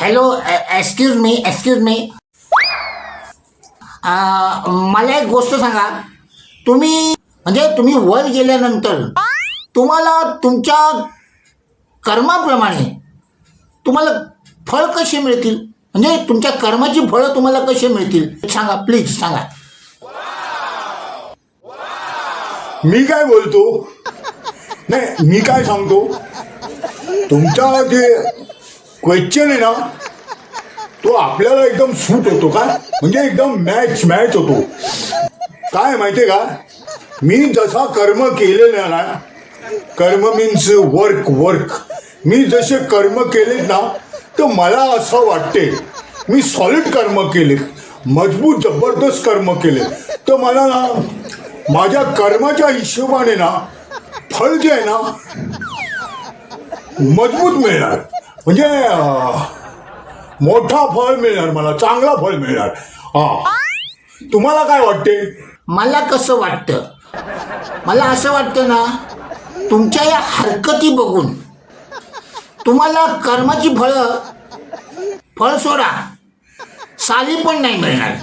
Hello excuse me excuse me मला एक गोष्ट सांगा. तुम्ही म्हणजे तुम्ही वर गेल्यानंतर तुम्हाला तुमच्या कर्माप्रमाणे तुम्हाला फळ कसे मिळतील? म्हणजे तुमच्या कर्माची फळं तुम्हाला कसे मिळतील? सांगा प्लीज सांगा. मी काय बोलतो? नाही मी काय सांगतो? तुमच्या जे क्वेश्चन आहे ना तो आपल्याला एकदम सूट होतो का? म्हणजे एकदम मॅच मॅच होतो. काय माहितीये का? मी जसा कर्म केलेला ना कर्म मीन्स वर्क वर्क मी जसे कर्म केलेत ना तर मला असं वाटते मी सॉलिड कर्म केले मजबूत जबरदस्त कर्म केले तर मला ना माझ्या कर्माच्या हिशोबाने ना फळ जे आहे ना मजबूत मिळणार. म्हणजे मोठा फळ मिळणार मला चांगला फळ मिळणार. हा. तुम्हाला काय वाटते? मला कसं वाटतं? मला असं वाटतं ना तुमच्या या हरकती बघून तुम्हाला कर्माची फळं फळ सोडा. साली पण नाही मिळणार.